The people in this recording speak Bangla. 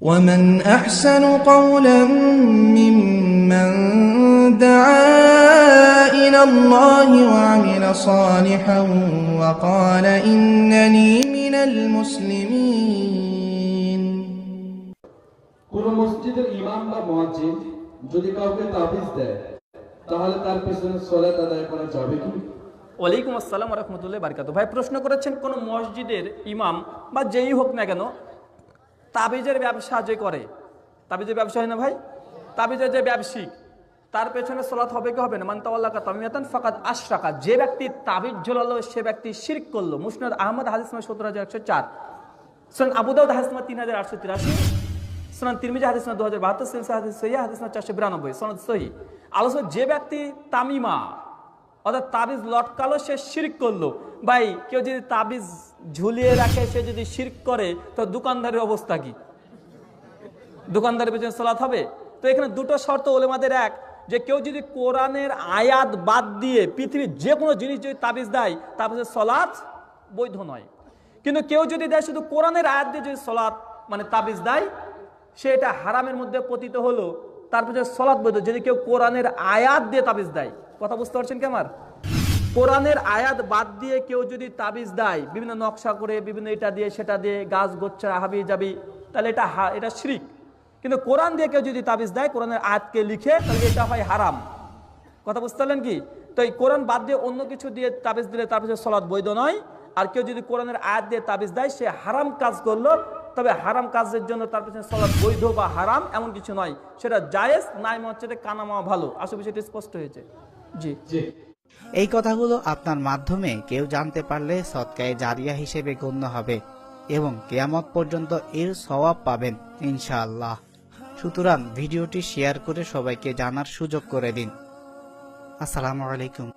ومن أحسن قولا ممن دعا إلى الله وعمل صالحا وقال إنني من المسلمين কোন মসজিদের ইমাম বা মুয়াজ্জিন যদি কাউকে তাবিজ দেয় তাহলে তার পিছনে সলাত আদায় করা যাবে কি ওয়ালাইকুম আসসালাম রহমতুল্লাহ বারকাত ভাই প্রশ্ন করেছেন কোন মসজিদের ইমাম বা যেই হোক না কেন তাবিজের ব্যবসা যে করে। তাবিজের ব্যবসা হয় না ভাই? তাবিজের যে ব্যবসায়িক তার পেছনে সলাৎ হবে কি হবে না? মান তাওয়াল্লাকা তামিয়াতান ফাকাদ আশরাকা। যে ব্যক্তি তাবিজ ঝোলালো, সে ব্যক্তি শিরক করল। মুসনাদ আহমদ, হাদিস নম্বর সত্তর হাজার একশো চার। সুনান আবু দাউদ, হাদিস তিন হাজার আটশো তিরাশি। সুনান তিরমিজি, হাদিস নম্বর দু হাজার বাহাত্তর। সিলসিলা হাদিস সহি, হাদিস নম্বর চারশো বিরানব্বই। সনদ সহি। আলোচনা, যে ব্যক্তি তামিমা অর্থাৎ তাবিজ লটকালো, সে শিরক করল। ভাই, কেউ যদি তাবিজ ঝুলিয়ে রাখে, সে যদি শিরক করে, তো দোকানদারের অবস্থা কি? দোকানদারের পেছনে সলাৎ হবে? তো এখানে দুটো শর্ত ওলেমাদের এক, যে কেউ যদি কোরআনের আয়াত বাদ দিয়ে পৃথিবীর যে কোনো জিনিস যদি তাবিজ দেয়, তাবিজের সলাৎ বৈধ নয়। কিন্তু কেউ যদি দেয় শুধু কোরআনের আয়াত দিয়ে যদি সলাৎ মানে তাবিজ দেয়, সে এটা হারামের মধ্যে পতিত হলো। তার পেছনে সলাৎ বৈধ, যদি কেউ কোরআনের আয়াত দিয়ে তাবিজ দেয়। কথা বুঝতে পারছেন কি আমার? কোরআনের আয়াত বাদ দিয়ে কেউ যদি তাবিজ দেয়, বিভিন্ন নকশা করে, বিভিন্ন এটা দিয়ে, সেটা দিয়ে, গাছ, গোচ্ছা, হাবি যাবি তাহলে এটা এটা শিরিক। কিন্তু কোরআন দিয়ে কেউ যদি তাবিজ দেয়, কোরআনের আয়াতকে লিখে, তাহলে এটা হয় হারাম। কথা বুঝতে পারলেন কি? তো এই কোরআন বাদ দিয়ে অন্য কিছু দিয়ে তাবিজ দিলে তার পিছনে সলাৎ বৈধ নয়। আর কেউ যদি কোরআনের আয়াত দিয়ে তাবিজ দেয়, সে হারাম কাজ করল তবে হারাম কাজের জন্য তার পিছনে সলাৎ বৈধ বা হারাম এমন কিছু নয়। সেটা জায়েজ নাই হচ্ছে কানামা ভালো। আসলে বিষয়টি স্পষ্ট হয়েছে। জি। জি। এই কথাগুলো আপনার মাধ্যমে কেউ জানতে পারলে সৎকায়ে জারিয়া হিসেবে গণ্য হবে এবং কেয়ামত পর্যন্ত এর সওয়াব পাবেন ইনশাআল্লাহ। সুতরাং ভিডিওটি শেয়ার করে সবাইকে জানার সুযোগ করে দিন। আসসালামু আলাইকুম।